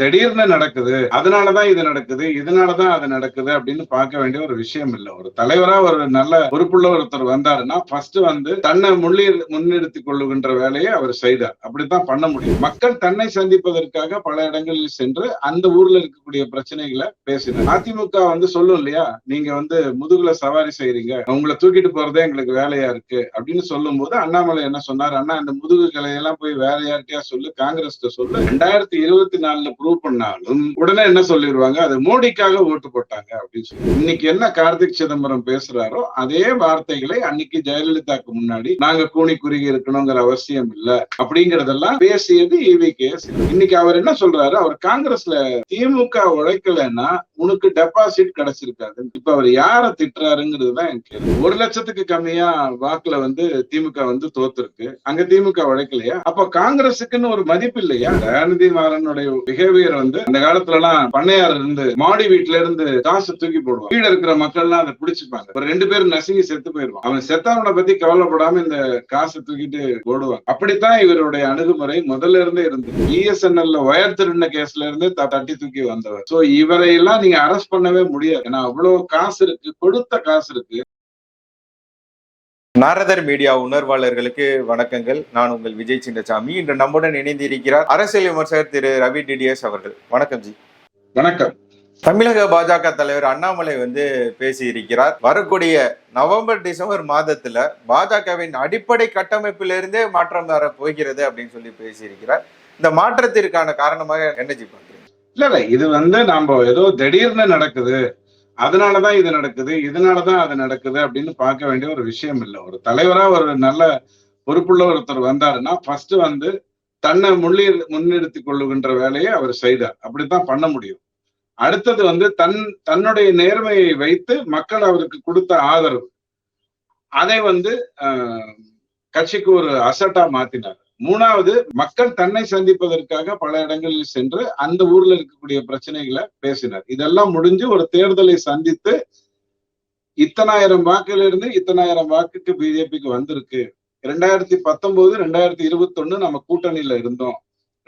திடீர்னு நடக்குது அதனாலதான் இது நடக்குது இதனாலதான் அது நடக்குது அப்படின்னு பார்க்க வேண்டிய ஒரு விஷயம் இல்லை. ஒரு தலைவரா ஒரு நல்ல பொறுப்புள்ள ஒருத்தர் வந்தாருன்னா ஃபர்ஸ்ட் வந்து தன்னை முள்ளி முன்னிறுத்திக் கொள்ளுகின்ற வேலையை அவர் செய்தார். அப்படித்தான் பண்ண முடியும். மக்கள் தன்னை சந்திப்பதற்காக பல இடங்களில் சென்று அந்த ஊர்ல இருக்கக்கூடிய பிரச்சனைகளை பேசினார். அதிமுக வந்து சொல்லும் இல்லையா? நீங்க வந்து முதுகுல சவாரி செய்றீங்க. உங்களை தூக்கிட்டு போறதே எங்களுக்கு வேலையா இருக்கு அப்படின்னு சொல்லும் போது அண்ணாமலை என்ன சொன்னார்? அண்ணா அந்த முதுகு கலையெல்லாம் போய் வேற யார்கிட்டயா சொல்லு? காங்கிரஸ் சொல்லு. ரெண்டாயிரத்தி இருபத்தி நாலுல ப்ரூவ் பண்ணாலும் உடனே என்ன சொல்லிடுவாங்க அது மோடிக்காக ஓட்டு போட்டாங்க அப்படின்னு சொல்லி. இன்னைக்கு என்ன கார்த்திக் சிதம்பரம் பேசுறாரோ அதே வார்த்தைகளை அன்னைக்கு ஜெயலலிதாக்கு முன்னாடி நாங்க கூணி குறுகி இருக்கணுங்கிற அவசியம் இல்ல அப்படிங்கறதெல்லாம் பேசியது இவி கே இன்னைக்கு அவர் என்ன சொல்றாரு? அவர் காங்கிரஸ்ல திமுக உழைக்கலன்னா உனக்கு டெபாசிட் கிடைச்சிருக்காது. இப்ப அவர் யார திட்டுறாருங்கிறது தான் எனக்கு கேள்வி. ஒரு லட்சத்துக்கு கம்மியா வாக்குல வந்து திமுக வந்து தோத்துருக்கு. அங்க திமுக உழைக்கலையா? அப்ப காங்கிரஸுக்குன்னு ஒரு மதிப்பு இல்லையா? தயாநிதி மாறனுடைய பிஹேவியர் வந்து அந்த காலத்துல எல்லாம் பண்ணையார் இருந்து மாடி வீட்டுல இருந்து காசு தூக்கி போடுவான் வீடு இருக்கிற மக்கள் எல்லாம் அதை பிடிச்சிப்பாங்க. ஒரு ரெண்டு பேரும் நசுங்கி செத்து போயிருவான் அவன் செத்தவனை பத்தி கவலைப்படாம இந்த காசை தூக்கிட்டு போடுவான் அப்படித்தான் இவருடைய அணுகுமுறை முதல்ல இருந்தே இருந்தது. பிஎஸ்என்எல்ல ஒயர் திருண்ண கேஸ்ல இருந்து த- தட்டி தூக்கி வந்தவர். சோ இவரை எல்லாம் நீங்க அரெஸ்ட் பண்ணவே முடியாது. ஏன்னா அவ்வளவு காசு இருக்கு. கொடுத்த காசு இருக்கு. நாரதர் மீடியா உணர்வாளர்களுக்கு வணக்கங்கள். நான் உங்கள் விஜய் சின்னசாமி. இன்று நம்முடன் இணைந்திருக்கிறார் அரசியல் விமர்சகர் திரு ரவி டிடிஎஸ் அவர்கள். வணக்கம் ஜி. வணக்கம். தமிழக பாஜக தலைவர் அண்ணாமலை வந்து பேசியிருக்கிறார். வரக்கூடிய நவம்பர் டிசம்பர் மாதத்துல பாஜகவின் அடிப்படை கட்டமைப்பிலிருந்தே மாற்றம் வர போகிறது அப்படின்னு சொல்லி பேசியிருக்கிறார். இந்த மாற்றத்திற்கான காரணமாக என்ன ஜி பாக்குறீங்க இல்ல இல்ல. இது வந்து நாம ஏதோ திடீர்னு நடக்குது. அதனாலதான் இது நடக்குது இதனாலதான் அது நடக்குது அப்படின்னு பார்க்க வேண்டிய ஒரு விஷயம் இல்லை. ஒரு தலைவரா ஒரு நல்ல பொறுப்புள்ள ஒருத்தர் வந்தாருன்னா ஃபர்ஸ்ட் வந்து தன்னை முள்ளி முன்னிறுத்தி கொள்ளுகின்ற வேலையை அவர் செய்தார். அப்படித்தான் பண்ண முடியும். அடுத்தது வந்து தன் தன்னுடைய நேர்மையை வைத்து மக்கள் அவருக்கு கொடுத்த ஆதரவு. அதை வந்து ஆஹ், கட்சிக்கு ஒரு அசட்டா மாத்தினார். மூணாவது மக்கள் தன்னை சந்திப்பதற்காக பல இடங்களில் சென்று அந்த ஊர்ல இருக்கக்கூடிய பிரச்சனைகளை பேசினார். இதெல்லாம் முடிஞ்சு ஒரு தேர்தலை சந்தித்து இத்தனாயிரம் வாக்குல இருந்து இத்தனாயிரம் வாக்குக்கு பிஜேபிக்கு வந்திருக்கு. ரெண்டாயிரத்தி பத்தொன்பது ரெண்டாயிரத்தி இருபத்தி ஒண்ணு நம்ம கூட்டணியில இருந்தோம்.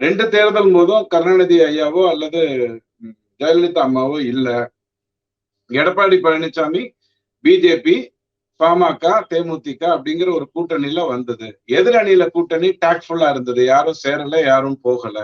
ரெண்டு தேர்தல் போதும் கருணாநிதி ஐயாவோ அல்லது ஜெயலலிதா அம்மாவோ இல்ல. எடப்பாடி பழனிசாமி பிஜேபி பாமக தேமுதிக அப்படிங்கிற ஒரு கூட்டணியில வந்தது. எதிரணியில கூட்டணி டாக்ஃபுல்லா இருந்தது. யாரும் சேரல யாரும் போகல.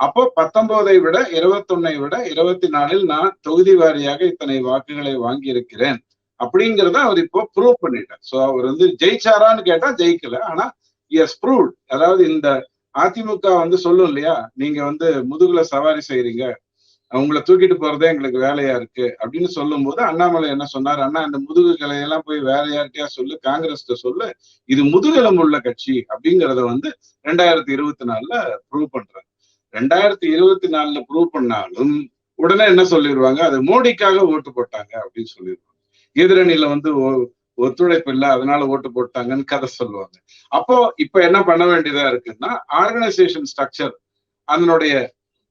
அப்போ பத்தொன்பதை விட இருபத்தொன்னை விட இருபத்தி நாலில் நான் தொகுதி வாரியாக இத்தனை வாக்குகளை வாங்கி இருக்கிறேன் அப்படிங்கறத அவர் இப்போ ப்ரூவ் பண்ணிட்டார். சோ அவர் வந்து ஜெயிச்சாரான்னு கேட்டா ஜெயிக்கல. ஆனா எஸ் ப்ரூவ்ட் அதாவது இந்த அதிமுக வந்து சொல்லும் இல்லையா? நீங்க வந்து முதுகுல சவாரி செய்யறீங்க உங்களை தூக்கிட்டு போறதே எங்களுக்கு வேலையா இருக்கு அப்படின்னு சொல்லும் போது அண்ணாமலை என்ன சொன்னார்? அண்ணா அந்த முதுகு கலையெல்லாம் போய் வேற யார்கிட்டயா சொல்லு காங்கிரஸ் சொல்லு. இது முதுகெலும்பு உள்ள கட்சி அப்படிங்கறத வந்து ரெண்டாயிரத்தி இருபத்தி நாலுல ப்ரூவ் பண்றாங்க ரெண்டாயிரத்தி இருபத்தி நாலுல ப்ரூவ் பண்ணாலும் உடனே என்ன சொல்லிடுவாங்க அது மோடிக்காக ஓட்டு போட்டாங்க அப்படின்னு சொல்லிடுவாங்க எதிரணியில வந்து ஒ- ஒத்துழைப்பு இல்லை அதனால ஓட்டு போட்டாங்கன்னு கதை சொல்லுவாங்க. அப்போ இப்ப என்ன பண்ண வேண்டியதா இருக்குன்னா ஆர்கனைசேஷன் ஸ்ட்ரக்சர் அதனுடைய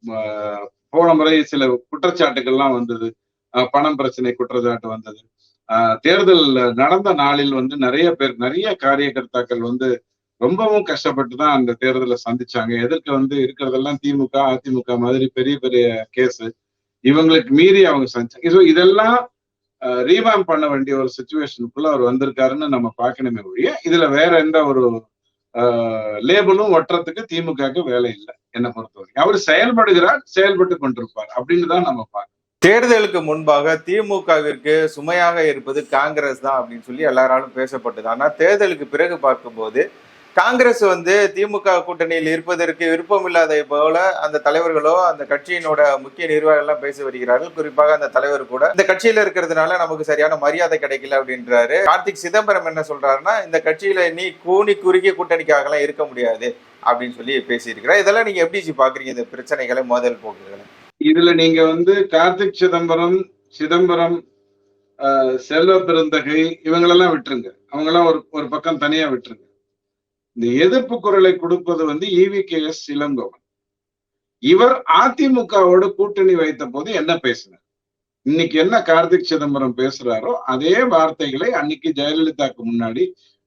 ஆஹ், போன முறை சில குற்றச்சாட்டுகள்லாம் வந்தது. பணம் பிரச்சனை குற்றச்சாட்டு வந்தது. ஆஹ், தேர்தல் நடந்த நாளில் வந்து நிறைய பேர் நிறைய காரியகர்த்தாக்கள் வந்து ரொம்பவும் கஷ்டப்பட்டு தான் அந்த தேர்தலை சந்திச்சாங்க. எதிர்க்க வந்து இருக்கிறதெல்லாம் திமுக அதிமுக மாதிரி பெரிய பெரிய கேஸ். இவங்களுக்கு மீறி அவங்க சந்திச்சாங்க. ஸோ இதெல்லாம் ரீமேம் பண்ண வேண்டிய ஒரு சுச்சுவேஷனுக்குள்ள அவர் வந்திருக்காருன்னு நம்ம பார்க்கணுமே ஒழிய இதுல வேற எந்த ஒரு லேபிளும் ஒட்டுறதுக்கு திமுகவுக்கு வேலை இல்லை என்னை பொறுத்தவரைக்கும் அவர் செயல்படுகிறார் செயல்பட்டு கொண்டிருப்பார் அப்படின்னு தான் நம்ம பார்க்கணும். தேர்தலுக்கு முன்பாக திமுகவிற்கு சுமையாக இருப்பது காங்கிரஸ் தான் அப்படின்னு சொல்லி எல்லாராலும் பேசப்பட்டது. ஆனா தேர்தலுக்கு பிறகு பார்க்கும்போது காங்கிரஸ் வந்து திமுக கூட்டணியில் இருப்பதற்கு விருப்பம் இல்லாத போல அந்த தலைவர்களோ அந்த கட்சியினோட முக்கிய நிர்வாகிகள்லாம் பேசி வருகிறார்கள். குறிப்பாக அந்த தலைவர் கூட. இந்த கட்சியில இருக்கிறதுனால நமக்கு சரியான மரியாதை கிடைக்கல அப்படின்றாரு. கார்த்திக் சிதம்பரம் என்ன சொல்றாருன்னா இந்த கட்சியில நீ கூனி குறுகிய கூட்டணிக்காக எல்லாம் இருக்க முடியாது அப்படின்னு சொல்லி பேசியிருக்கிறார். இதெல்லாம் நீங்க எப்படி பாக்குறீங்க இந்த பிரச்சனைகளை மோதல் போக்குகளை? இதுல நீங்க வந்து கார்த்திக் சிதம்பரம் சிதம்பரம் செல்வ பெருந்தகை இவங்களெல்லாம் விட்டுருங்க. அவங்கெல்லாம் ஒரு ஒரு பக்கம் தனியா விட்டுருங்க. இந்த எதிர்ப்பு குரலை கொடுப்பது வந்து இவி கே எஸ் இளங்கோவன். இவர் அதிமுகவோட கூட்டணி வைத்த போது என்ன பேசினார்? இன்னைக்கு என்ன கார்த்திக் சிதம்பரம் பேசுறாரோ அதே வார்த்தைகளை அன்னைக்கு ஜெயலலிதாக்கு முன்னாடி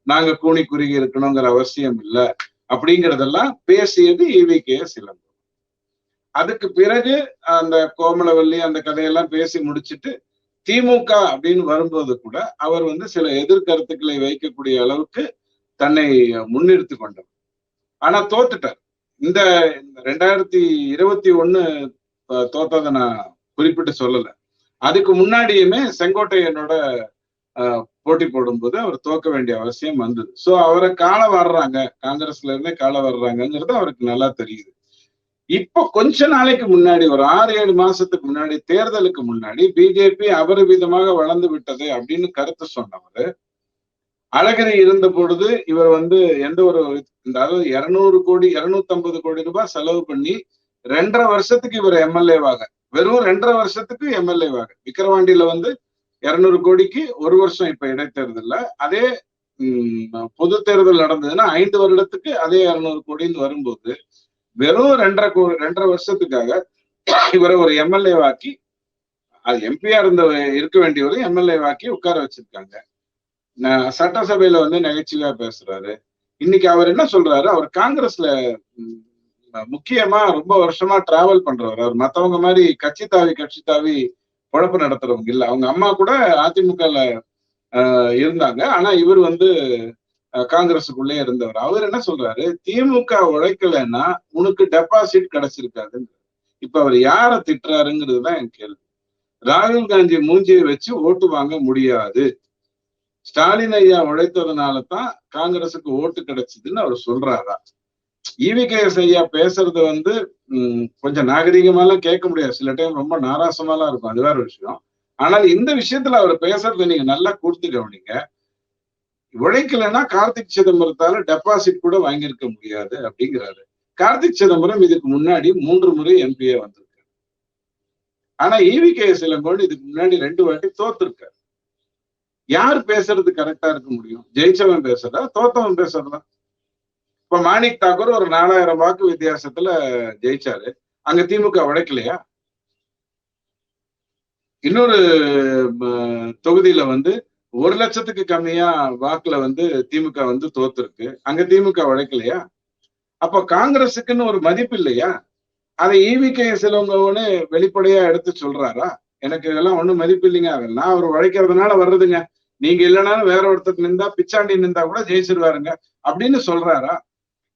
நாங்க கூணி குறுகி இருக்கணுங்கிற அவசியம் இல்லை அப்படிங்கறதெல்லாம் பேசியது இவி கே எஸ் இளங்கோவன். அதுக்கு பிறகு அந்த கோமலவல்லி அந்த கதையெல்லாம் பேசி முடிச்சிட்டு திமுக அப்படின்னு வரும்போது கூட அவர் வந்து சில எதிர்கருத்துக்களை வைக்கக்கூடிய அளவுக்கு தன்னை முன்னிறுத்தி கொண்டவர். ஆனா தோத்துட்டார். இந்த ரெண்டாயிரத்தி இருபத்தி ஒண்ணு தோத்ததை நான் குறிப்பிட்டு சொல்லல. அதுக்கு முன்னாடியுமே செங்கோட்டையனோட போட்டி போடும்போது அவர் தோக்க வேண்டிய அவசியம் வந்தது. சோ அவரை கால வர்றாங்க. காங்கிரஸ்ல இருந்தே கால வர்றாங்கிறது அவருக்கு நல்லா தெரியுது. இப்போ கொஞ்ச நாளைக்கு முன்னாடி ஒரு ஆறு ஏழு மாசத்துக்கு முன்னாடி தேர்தலுக்கு முன்னாடி பிஜேபி அபரிவிதமாக வளர்ந்து விட்டது அப்படின்னு கருத்து சொன்னவர் அழகிரி இருந்த பொழுது இவர் வந்து எந்த ஒரு அதாவது இருநூறு கோடி இருநூத்தி ஐம்பது கோடி ரூபாய் செலவு பண்ணி ரெண்டரை வருஷத்துக்கு இவர் எம்எல்ஏவாக வெறும் ரெண்டரை வருஷத்துக்கு எம்எல்ஏவாக விக்கிரவாண்டியில வந்து இருநூறு கோடிக்கு ஒரு வருஷம் இப்ப இடைத்தேர்தல்ல. அதே பொது தேர்தல் நடந்ததுன்னா ஐந்து வருடத்துக்கு அதே இருநூறு கோடின்னு வரும்போது வெறும் ரெண்டரை கோ ரெண்டரை வருஷத்துக்காக இவரை ஒரு எம்எல்ஏவாக்கி அது எம்பியா இருந்த இருக்க வேண்டியவரும் எம்எல்ஏவாக்கி உட்கார வச்சிருக்காங்க. சட்டசபையில வந்து நகைச்சுவையா பேசுறாரு. இன்னைக்கு அவர் என்ன சொல்றாரு? அவர் காங்கிரஸ்ல முக்கியமா ரொம்ப வருஷமா டிராவல் பண்றவர். அவர் மத்தவங்க மாதிரி கட்சி தாவி கட்சி தாவி குழப்பம் நடத்துறவங்க இல்ல. அவங்க அம்மா கூட அதிமுகல இருந்தாங்க. ஆனா இவர் வந்து காங்கிரஸுக்குள்ளே இருந்தவர். அவர் என்ன சொல்றாரு? திமுக உழைக்கலைன்னா உனக்கு டெபாசிட் கிடைச்சிருக்காதுன்னு இப்ப அவர் யார திட்டுறாருங்கிறது தான் என் கேள்வி. ராகுல் காந்தி மூஞ்சியை வச்சு ஓட்டு வாங்க முடியாது. ஸ்டாலின் ஐயா உழைத்ததுனால தான் காங்கிரஸுக்கு ஓட்டு கிடைச்சதுன்னு அவர் சொல்றாரா? இவிகேஎஸ் ஐயா பேசுறது வந்து உம் கொஞ்சம் நாகரீகமாலாம் கேட்க முடியாது. சில டைம் ரொம்ப நாராசமாலாம் இருக்கும். அது வேற விஷயம். ஆனால் இந்த விஷயத்துல அவர் பேசுறத நீங்க நல்லா கொடுத்து கவனிங்க. உழைக்கலைன்னா கார்த்திக் சிதம்பரத்தால டெபாசிட் கூட வாங்கியிருக்க முடியாது அப்படிங்கிறாரு. கார்த்திக் சிதம்பரம் இதுக்கு முன்னாடி மூன்று முறை எம்பிஏ வந்திருக்காரு. ஆனா இவி கே எஸ் இளங்கோடு இதுக்கு முன்னாடி ரெண்டு வாட்டி தோத்துருக்காரு. யார் பேசுறது கரெக்டா இருக்க முடியும்? ஜெயிச்சவன் பேசுறதா தோத்தவன் பேசுறதா? இப்ப மாணிக் தாக்கூர் ஒரு நாலாயிரம் வாக்கு வித்தியாசத்துல ஜெயிச்சாரு. அங்க திமுக உழைக்கலையா இன்னொரு தொகுதியில வந்து ஒரு லட்சத்துக்கு கம்மியா வாக்குல வந்து திமுக வந்து தோத்துருக்கு. அங்க திமுக உழைக்கலையா அப்ப காங்கிரஸுக்குன்னு ஒரு மதிப்பு இல்லையா? அதை ஈவி கே சிலவங்கன்னு வெளிப்படையா எடுத்து சொல்றாரா? எனக்கு இதெல்லாம் ஒண்ணும் மதிப்பு இல்லைங்க. அதெல்லாம் அவர் உழைக்கிறதுனால வர்றதுங்க. நீங்க இல்லைனாலும் வேற ஒருத்தர் நின்றா பிச்சாண்டி நின்றா கூட ஜெயிச்சிருவாருங்க. அப்படின்னு சொல்றாரா?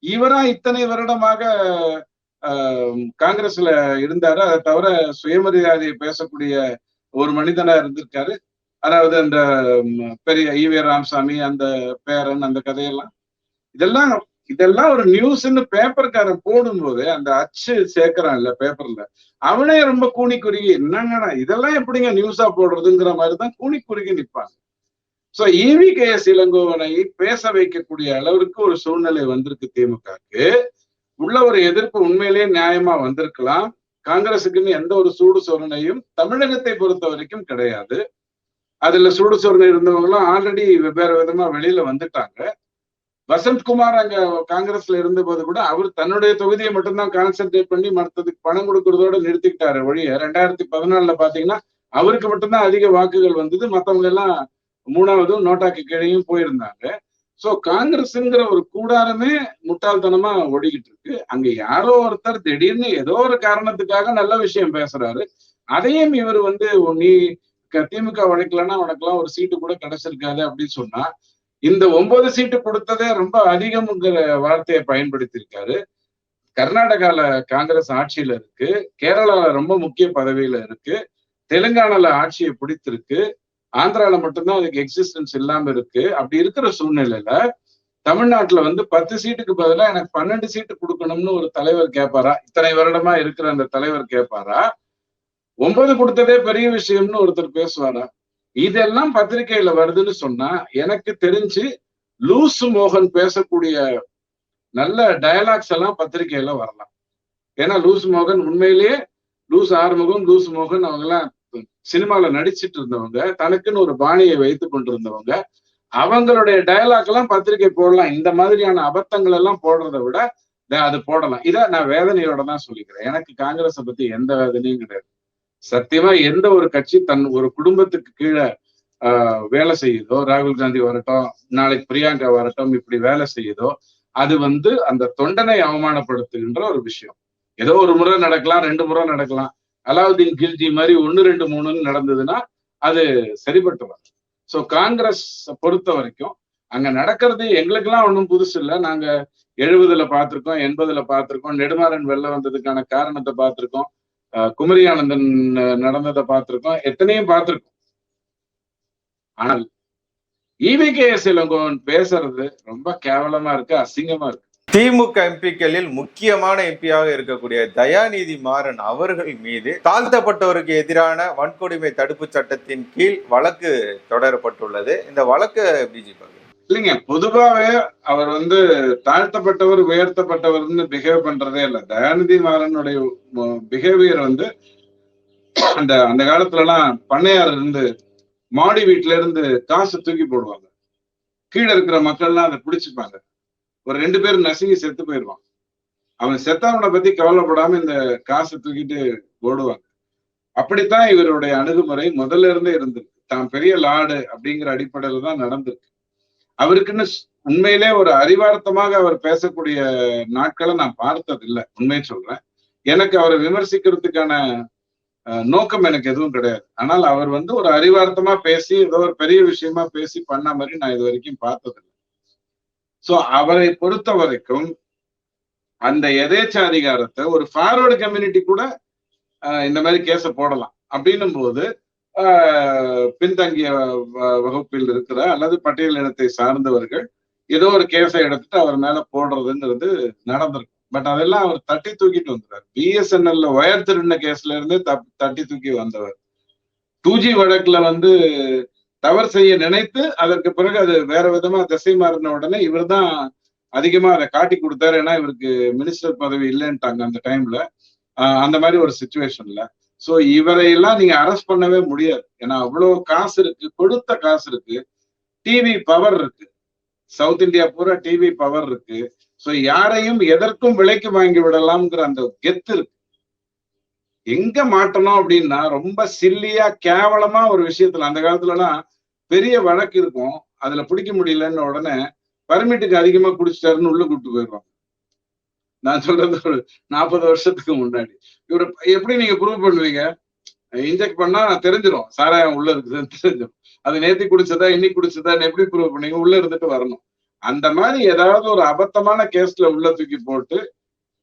இவரா இத்தனை வருடமாக காங்கிரஸ்ல இருந்தாரு? அதை தவிர சுயமரியாதையை பேசக்கூடிய ஒரு மனிதனா இருந்திருக்காரு. அதாவது அந்த பெரிய ஈவே ராமசாமி அந்த பேரன் அந்த கதையெல்லாம். இதெல்லாம் இதெல்லாம் ஒரு நியூஸ்ன்னு பேப்பர்காரன் போடும்போது அந்த அச்சு சேர்க்கிறான் இல்ல பேப்பர்ல அவனே ரொம்ப கூணி குறுகி என்னங்கடா இதெல்லாம் எப்படிங்க நியூஸா போடுறதுங்கிற மாதிரிதான் கூணி குறுகி நிற்பாங்க so E V K S இளங்கோவனை பேச வைக்கக்கூடிய அளவிற்கு ஒரு சூழ்நிலை வந்திருக்கு திமுகக்கு உள்ள ஒரு எதிர்ப்பு உண்மையிலேயே நியாயமா வந்திருக்கலாம். காங்கிரசுக்குன்னு எந்த ஒரு சூடு சொரணையும் தமிழகத்தை பொறுத்த வரைக்கும் கிடையாது. அதுல சூடு சொரணை இருந்தவங்களும் ஆல்ரெடி வெவ்வேறு விதமா வெளியில வந்துட்டாங்க. வசந்த்குமார் அங்க காங்கிரஸ்ல இருந்த போது கூட அவர் தன்னுடைய தொகுதியை மட்டும்தான் கான்சென்ட்ரேட் பண்ணி மற்றதுக்கு பணம் கொடுக்கறதோட நிறுத்திக்கிட்டாரு வழிய ரெண்டாயிரத்தி பதினாலுல பாத்தீங்கன்னா அவருக்கு மட்டும்தான் அதிக வாக்குகள் வந்தது. மத்தவங்க எல்லாம் மூணாவதும் நோட்டாக்கு கீழையும் போயிருந்தாங்க. சோ காங்கிரஸ்ங்கிற ஒரு கூடாரமே முட்டாள்தனமா ஓடிக்கிட்டு இருக்கு. அங்க யாரோ ஒருத்தர் திடீர்னு ஏதோ ஒரு காரணத்துக்காக நல்ல விஷயம் பேசுறாரு. அதையும் இவர் வந்து நீ திமுக உழைக்கலன்னா உனக்கெல்லாம் ஒரு சீட்டு கூட கிடைச்சிருக்காது அப்படின்னு சொன்னா இந்த ஒன்பது சீட்டு கொடுத்ததே ரொம்ப அதிகம்ங்கிற வார்த்தையை பயன்படுத்தியிருக்காரு. கர்நாடகால காங்கிரஸ் ஆட்சியில இருக்கு. கேரளால ரொம்ப முக்கிய பதவியில இருக்கு. தெலுங்கானால ஆட்சியை பிடித்திருக்கு. ஆந்திரால மட்டும்தான் அதுக்கு எக்ஸிஸ்டன்ஸ் இல்லாம இருக்கு. அப்படி இருக்கிற சூழ்நிலையில தமிழ்நாட்டுல வந்து பத்து சீட்டுக்கு பதிலா எனக்கு பன்னெண்டு சீட்டு கொடுக்கணும்னு ஒரு தலைவர் கேட்பாரா? இத்தனை வருடமா இருக்கிற அந்த தலைவர் கேட்பாரா? ஒன்பது கொடுத்ததே பெரிய விஷயம்னு ஒருத்தர் பேசுவாரா? இதெல்லாம் பத்திரிகையில வருதுன்னு சொன்னா எனக்கு தெரிஞ்சு லூசு மோகன் பேசக்கூடிய நல்ல டயலாக்ஸ் எல்லாம் பத்திரிகையில வரலாம். ஏன்னா லூசு மோகன் உண்மையிலேயே லூஸ் ஆறுமுகம் லூசு மோகன் அவங்க எல்லாம் சினிமால நடிச்சிட்டு இருந்தவங்க தனக்குன்னு ஒரு பாணியை வைத்து கொண்டிருந்தவங்க. அவங்களுடைய டயலாக் எல்லாம் பத்திரிகை போடலாம். இந்த மாதிரியான அபத்தங்கள் எல்லாம் போடுறதை விட அது போடலாம். இதை நான் வேதனையோட தான் சொல்லிக்கிறேன். எனக்கு காங்கிரஸை பத்தி எந்த வேதனையும் கிடையாது. சத்தியமா எந்த ஒரு கட்சி தன் ஒரு குடும்பத்துக்கு கீழே ஆஹ் வேலை செய்யுதோ ராகுல் காந்தி வரட்டும் நாளைக்கு பிரியங்கா வரட்டும் இப்படி வேலை செய்யுதோ அது வந்து அந்த தொண்டனை அவமானப்படுத்துகின்ற ஒரு விஷயம். ஏதோ ஒரு முறை நடக்கலாம் ரெண்டு முறை நடக்கலாம். அலாவுதீன் கில்ஜி மாதிரி ஒன்னு ரெண்டு மூணுன்னு நடந்ததுன்னா அது சரிபட்டு வரும். ஸோ காங்கிரஸ் பொறுத்த வரைக்கும் அங்க நடக்கிறது எங்களுக்கெல்லாம் ஒன்றும் புதுசு இல்லை. நாங்க எழுபதுல பார்த்திருக்கோம் எண்பதுல பார்த்திருக்கோம் நெடுமாறன் வெளில வந்ததுக்கான காரணத்தை பார்த்திருக்கோம். குமரி ஆனந்தன் நடந்ததை பார்த்திருக்கோம். எத்தனையும் பார்த்திருக்கோம். ஆனால் இவிகேஎஸ் இளங்கோவன் பேசுறது ரொம்ப கேவலமா இருக்கு அசிங்கமா இருக்கு. திமுக எம்பிக்களில் முக்கியமான எம்பியாக இருக்கக்கூடிய தயாநிதி மாறன் அவர்கள் மீது தாழ்த்தப்பட்டோருக்கு எதிரான வன்கொடுமை தடுப்பு சட்டத்தின் கீழ் வழக்கு தொடரப்பட்டுள்ளது. இந்த வழக்கு பிஜேபி இல்லைங்க பொதுவாவே அவர் வந்து தாழ்த்தப்பட்டவர் உயர்த்தப்பட்டவர்னு பிஹேவ் பண்றதே இல்லை. தயாநிதி மாறனுடைய பிஹேவியர் வந்து அந்த அந்த காலத்துல எல்லாம் பண்ணையார் இருந்து மாடி வீட்டுல இருந்து காசு தூக்கி போடுவாங்க. கீழே இருக்கிற மக்கள்லாம் அதை பிடிச்சிப்பாங்க. ஒரு ரெண்டு பேரும் நசுங்கி செத்து போயிடுவான் அவன் செத்தவனை பத்தி கவலைப்படாம இந்த காசை தூக்கிட்டு ஓடுவாங்க. அப்படித்தான் இவருடைய அணுகுமுறை முதல்ல இருந்தே இருந்திருக்கு. தான் பெரிய லாடு அப்படிங்கிற அடிப்படையில தான் நடந்திருக்கு. அவருக்குன்னு உண்மையிலே ஒரு அறிவார்த்தமாக அவர் பேசக்கூடிய நாட்களை நான் பார்த்தது இல்லை உண்மையை சொல்றேன். எனக்கு அவரை விமர்சிக்கிறதுக்கான அஹ், நோக்கம் எனக்கு எதுவும் கிடையாது. ஆனால் அவர் வந்து ஒரு அறிவார்த்தமா பேசி ஏதோ ஒரு பெரிய விஷயமா பேசி பண்ண மாதிரி நான் இது வரைக்கும் பார்த்ததில்லை. சோ அவரை பொறுத்த வரைக்கும் அந்த எதேச்ச அதிகாரத்தை ஒரு ஃபார்வர்டு கம்யூனிட்டி கூட இந்த மாதிரி கேஸ போடலாம். அப்படின்னும் போது பின்தங்கிய வகுப்பில் இருக்கிற அல்லது பட்டியல் இனத்தை சார்ந்தவர்கள் ஏதோ ஒரு கேஸை எடுத்துட்டு அவர் மேல போடுறதுங்கிறது நடந்திருக்கும். பட் அதெல்லாம் அவர் தட்டி தூக்கிட்டு வந்துறாரு பிஎஸ்என்எல்ல ஒயர் திருடின கேஸ்ல இருந்து தப்- தட்டி தூக்கி வந்தவர். டூ ஜி வழக்குல வந்து தவறு செய்ய நினைத்து அதற்கு பிறகு அது வேற விதமா திசை மாறின உடனே இவர் தான் அதிகமா அதை காட்டி கொடுத்தாரு. ஏன்னா இவருக்கு மினிஸ்டர் பதவி இல்லைன்ட்டாங்க அந்த டைம்ல அந்த மாதிரி ஒரு சுச்சுவேஷன்ல சோ இவரையெல்லாம் நீங்க அரெஸ்ட் பண்ணவே முடியாது. ஏன்னா அவ்வளவு காசு இருக்கு கொடுத்த காசு இருக்கு. டிவி பவர் இருக்கு. சவுத் இந்தியா பூரா டிவி பவர் இருக்கு. சோ யாரையும் எதற்கும் விலைக்கு வாங்கி விடலாம்ங்கிற அந்த கெத்து இருக்கு. எங்க மாட்டணும் அப்படின்னா ரொம்ப சில்லியா கேவலமா ஒரு விஷயத்துல அந்த காலத்துலலாம் பெரிய வழக்கு இருக்கும். அதுல பிடிக்க முடியலன்னு உடனே பர்மிட்டுக்கு அதிகமா குடிச்சிட்டாருன்னு உள்ள கூப்பிட்டு போயிடுவாங்க. நான் சொல்றது ஒரு நாற்பது வருஷத்துக்கு முன்னாடி. இவரை எப்படி நீங்க ப்ரூவ் பண்ணுவீங்க? இன்ஜெக்ட் பண்ணா தெரிஞ்சிடும் சாராயம் உள்ள இருக்குதுன்னு தெரிஞ்சிடும் அது நேத்தி குடிச்சதா இன்னைக்கு குடிச்சதான்னு எப்படி ப்ரூவ் பண்ணீங்க? உள்ள இருந்துட்டு வரணும். அந்த மாதிரி ஏதாவது ஒரு அபத்தமான கேஸ்ல உள்ள தூக்கி போட்டு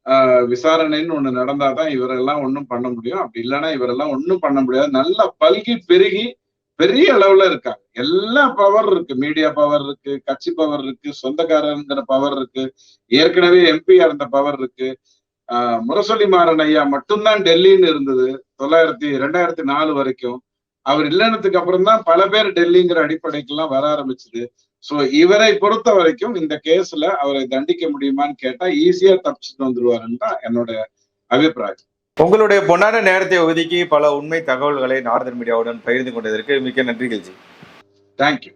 ஆஹ் விசாரணைன்னு ஒண்ணு நடந்தாதான் இவரெல்லாம் ஒன்றும் பண்ண முடியும். அப்படி இல்லைன்னா இவரெல்லாம் ஒன்றும் பண்ண முடியாது. நல்லா பல்கி பெருகி பெரிய அளவுல இருக்காங்க. எல்லா பவர் இருக்கு. மீடியா பவர் இருக்கு கட்சி பவர் இருக்கு சொந்தக்காரங்கிற பவர் இருக்கு ஏற்கனவே எம்பியா இருந்த பவர் இருக்கு. ஆஹ் முரசொலி மாறன் ஐயா மட்டும்தான் டெல்லின்னு இருந்தது. தொள்ளாயிரத்தி ரெண்டாயிரத்தி நாலு வரைக்கும். அவர் இல்லைனத்துக்கு அப்புறம் தான் பல பேர் டெல்லிங்கிற அடிப்படைக்கெல்லாம் வர ஆரம்பிச்சது. சோ இவரை பொறுத்த வரைக்கும் இந்த கேஸ்ல அவரை தண்டிக்க முடியுமான்னு கேட்டா ஈஸியா தப்பிச்சுட்டு வந்துருவாருன்னு தான் என்னோட அபிப்பிராயம். உங்களுடைய பொன்னான நேரத்தை ஒதுக்கி பல உண்மை தகவல்களை நார்தன் மீடியாவுடன் பகிர்ந்து கொண்டதற்கு மிக்க நன்றி கில்ஜி. தேங்க்யூ